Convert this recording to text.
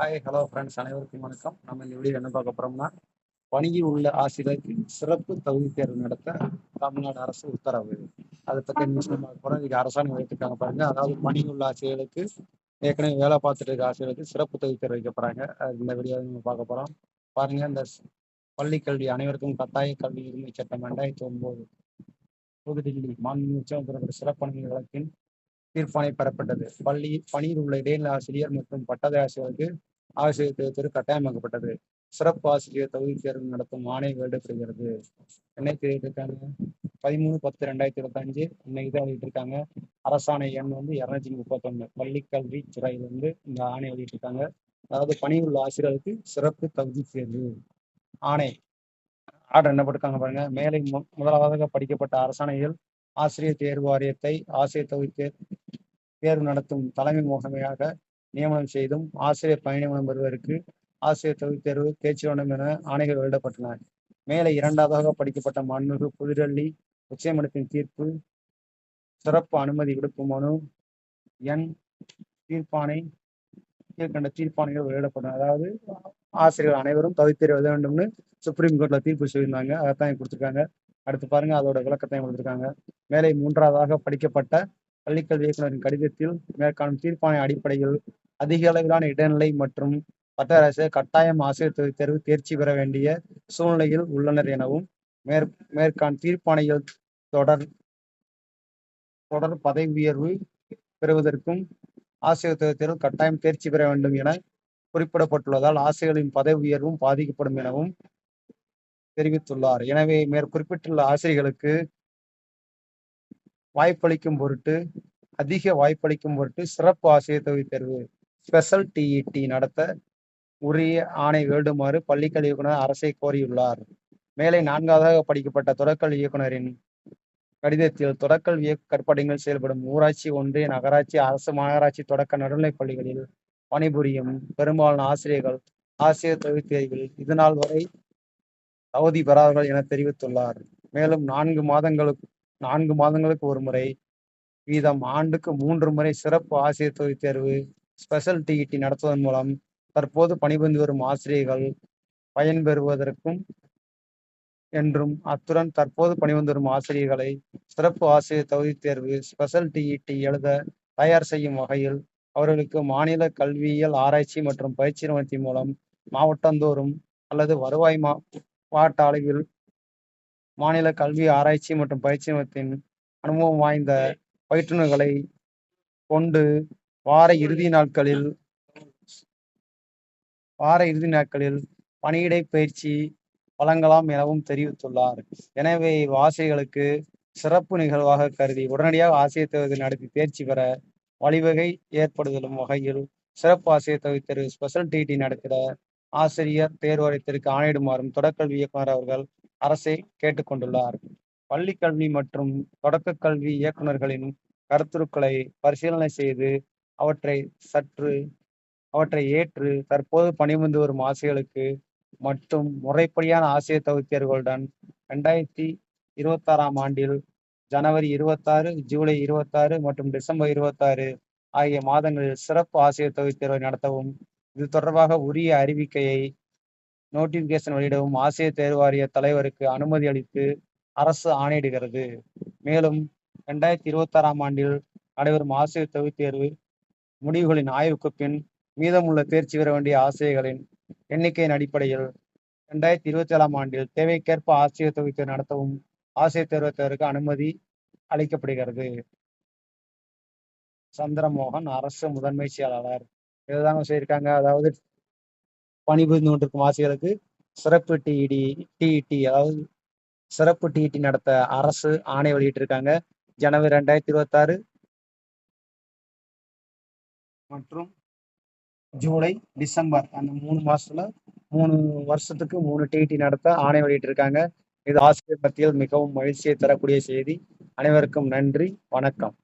Hi hello friends அனைவருக்கும் வணக்கம். நம்ம இந்த வீடியோ என்ன பார்க்க போறோம்னா பணியில் உள்ள ஆசிரியருக்கு சிறப்பு தகுதி தேர்வு நடத்த தமிழ்நாடு அரசு உத்தரவு. அதை பற்றி நியூஸ் பார்க்க போறோம். இதுக்கு அரசாங்கம் வைத்திருக்காங்க பாருங்க. அதாவது பணி உள்ள ஆசிரியர்களுக்கு ஏற்கனவே வேலை பார்த்துட்டு இருக்க ஆசிரியர்களுக்கு சிறப்பு தகுதி தேர்வு வைக்க போறாங்க. இந்த வீடியோ நம்ம பார்க்க போறோம். பாருங்க இந்த பள்ளி கல்வி அனைவருக்கும் கட்டாய கல்வி உரிமை சட்டம் ரெண்டாயிரத்தி ஒன்பது புதுடில்லி மாநில உச்சநீதிமன்ற சிறப்பு வழக்கின் தீர்ப்பாணை பெறப்பட்டது. பள்ளி பணியில் உள்ள இடைநிலை ஆசிரியர் மற்றும் பட்டதாரி ஆசிரியருக்கு ஆசிரியர் தேர்வு கட்டாயமாக்கப்பட்டது. சிறப்பு ஆசிரியர் தகுதி தேர்வு நடத்தும் ஆணை வெளியிடப்படுகிறது. என்னைக்கு வெளியிட்டிருக்காங்க பதிமூணு பத்து ரெண்டாயிரத்தி இருபத்தஞ்சு இன்னைக்கு தான் வெளியிட்டிருக்காங்க. அரசாணை எண் வந்து இரநூத்தி முப்பத்தொன்னு. பள்ளிக்கல்வி துறையில் வந்து இந்த ஆணை வெளியிட்டிருக்காங்க. அதாவது பணியில் உள்ள ஆசிரியருக்கு சிறப்பு தகுதி தேர்வு. ஆணை. ஆர்டர் என்ன போட்டிருக்காங்க பாருங்க. மேலே மு- முதலாவதாக படிக்கப்பட்ட அரசாணையில் ஆசிரியர் தேர்வு வாரியத்தை ஆசிரியர் தகுதி தேர்வு நடத்தும் தலைமை முகமையாக நியமனம் செய்தும் ஆசிரியர் பணி நியமனம் பெறுவதற்கு ஆசிரியர் தகுதி தேர்வு தேர்ச்சி வேண்டும் என ஆணைகள் வெளியிடப்பட்டன மேலே இரண்டாவதாக படிக்கப்பட்ட மாண்புமிகு புதுடெல்லி உச்சநீதிமன்றத்தின் தீர்ப்பு சிறப்பு அனுமதி விடுப்பு மனு என் தீர்ப்பானை கீழ்கண்ட தீர்ப்பானைகள் வெளியிடப்பட்டன அதாவது ஆசிரியர்கள் அனைவரும் தகுதி எழுத வேண்டும்னு சுப்ரீம் கோர்ட்ல தீர்ப்பு சொல்லியிருந்தாங்க. அதைத்தான் கொடுத்துருக்காங்க. அடுத்து பாருங்க அதோட விளக்கத்தையும் கொடுத்துருக்காங்க. மேலே மூன்றாவதாக படிக்கப்பட்ட பள்ளிக்கல்வி இயக்குநரின் கடிதத்தில் மேற்காணும் தீர்ப்பானை அடிப்படையில் அதிக அளவிலான இடைநிலை மற்றும் பட்டரசு கட்டாயம் ஆசிரியர் தேர்வு தேர்ச்சி பெற வேண்டிய சூழ்நிலையில் உள்ளனர் எனவும் மேற் மேற்கான் தீர்ப்பாணையில் தொடர் தொடர் பதவி உயர்வு பெறுவதற்கும் ஆசிரியர் தேர்வு கட்டாயம் தேர்ச்சி பெற வேண்டும் என குறிப்பிடப்பட்டுள்ளதால் ஆசிரியர்களின் பதவி உயர்வும் பாதிக்கப்படும் எனவும் தெரிவித்துள்ளார். எனவே மேற்குறிப்பிட்டுள்ள ஆசிரியர்களுக்கு வாய்ப்பளிக்கும் பொருட்டு அதிக வாய்ப்பளிக்கும் பொருட்டு சிறப்பு ஆசிரியர் தகுதி தேர்வு ஸ்பெஷல் டிஇடி நடத்த உரிய ஆணை வேண்டுமாறு பள்ளிக்கல் இயக்குனர் அரசை கோரியுள்ளார். மேலே நான்காவதாக படிக்கப்பட்ட தொடக்கல் இயக்குனரின் கடிதத்தில் தொடக்கல் இயக்க கற்படைகள் செயல்படும் ஊராட்சி ஒன்றிய நகராட்சி அரசு மாநகராட்சி தொடக்க நடுநிலைப் பள்ளிகளில் பணிபுரியும் பெரும்பாலான ஆசிரியர்கள் ஆசிரியர் தகுதி தேர்வில் இதுநாள் வரை தகுதி பெறார்கள் என தெரிவித்துள்ளார். மேலும் நான்கு மாதங்களுக்கு நான்கு மாதங்களுக்கு ஒரு முறை வீதம் ஆண்டுக்கு மூன்று முறை சிறப்பு ஆசிரியர் தொழில் தேர்வு ஸ்பெஷல் டிஇடி நடத்துவதன் மூலம் தற்போது பணிபுரிந்து வரும் ஆசிரியர்கள் பயன்பெறுவதற்கும் என்றும் அத்துடன் தற்போது பணிபுரிந்து வரும் ஆசிரியர்களை சிறப்பு ஆசிரியர் தகுதி தேர்வு ஸ்பெஷல் டிஇடி எழுத தயார் செய்யும் வகையில் அவர்களுக்கு மாநில கல்வியியல் ஆராய்ச்சி மற்றும் பயிற்சி நிறுவனத்தின் மூலம் மாவட்டந்தோறும் அல்லது வருவாய் மா மாவட்ட அளவில் மாநில கல்வி ஆராய்ச்சி மற்றும் பயிற்சி நிறுவனத்தின் அனுபவம் வாய்ந்த பயிற்றுநர்களை கொண்டு வார இறுதி நாட்களில் வார இறுதி நாட்களில் பணியிடை பயிற்சி வழங்கலாம் எனவும் தெரிவித்துள்ளார். எனவே ஆசிரியர்களுக்கு சிறப்பு நிகழ்வாக கருதி உடனடியாக ஆசிரியர் தேர்வு நடத்தி தேர்ச்சி பெற வழிவகை ஏற்படுதலும் வகையில் சிறப்பு ஆசிரியர் தகுதி தேர்வு ஸ்பெஷல் டிடி நடத்திட ஆசிரியர் தேர்வாரியத்திற்கு ஆணையிடுமாறும் தொடக்கல்வி இயக்குனர் அவர்கள் அரசை கேட்டுக்கொண்டுள்ளார். பள்ளி கல்வி மற்றும் தொடக்க கல்வி இயக்குநர்களின் கருத்துருக்களை பரிசீலனை செய்து அவற்றை சற்று அவற்றை ஏற்று தற்போது பணிபுரிந்து வரும் ஆசிரியர்களுக்கு மற்றும் முறைப்படியான ஆசிரியர் தகுதியர்களுடன் ரெண்டாயிரத்தி இருபத்தாறாம் ஆண்டில் ஜனவரி இருபத்தாறு ஜூலை இருபத்தாறு மற்றும் டிசம்பர் இருபத்தாறு ஆகிய மாதங்களில் சிறப்பு ஆசிரியர் தகுதி தேர்வை நடத்தவும் இது தொடர்பாக உரிய அறிவிக்கையை நோட்டிபிகேஷன் வெளியிடவும் ஆசிரியர் தேர்வு வாரிய தலைவருக்கு அனுமதி அளித்து அரசு ஆணையிடுகிறது. மேலும் ரெண்டாயிரத்தி இருபத்தாறாம் ஆண்டில் நடைபெறும் ஆசிரியர் தகுதி தேர்வு முடிவுகளின் ஆய்வுக்கு பின் மீதமுள்ள தேர்ச்சி பெற வேண்டிய ஆசிரியர்களின் எண்ணிக்கையின் அடிப்படையில் இரண்டாயிரத்தி இருபத்தி ஏழாம் ஆண்டில் தேவைக்கேற்ப ஆசிரியர் தொகுப்பு நடத்தவும் ஆசிரியர் தேர்வத்திற்கு அனுமதி அளிக்கப்படுகிறது. சந்திரமோகன் அரசு முதன்மை செயலாளர். இதுதாங்க சொல்லியிருக்காங்க. அதாவது பணிபுரிந்து கொண்டிருக்கும் ஆசிரியர்களுக்கு சிறப்பு டிஇடி டிஇடி அதாவது சிறப்பு டிஇடி நடத்த அரசு ஆணை வெளியிட்டிருக்காங்க. ஜனவரி ரெண்டாயிரத்தி இருபத்தாறு மற்றும் ஜூலை டிசம்பர் அந்த மூணு மாசத்துல மூணு வருஷத்துக்கு மூணு டிடி நடத்த ஆணை வெளியிட்டிருக்காங்க. இது ஆசிரியர் மத்தியில் மிகவும் மகிழ்ச்சியை தரக்கூடிய செய்தி. அனைவருக்கும் நன்றி. வணக்கம்.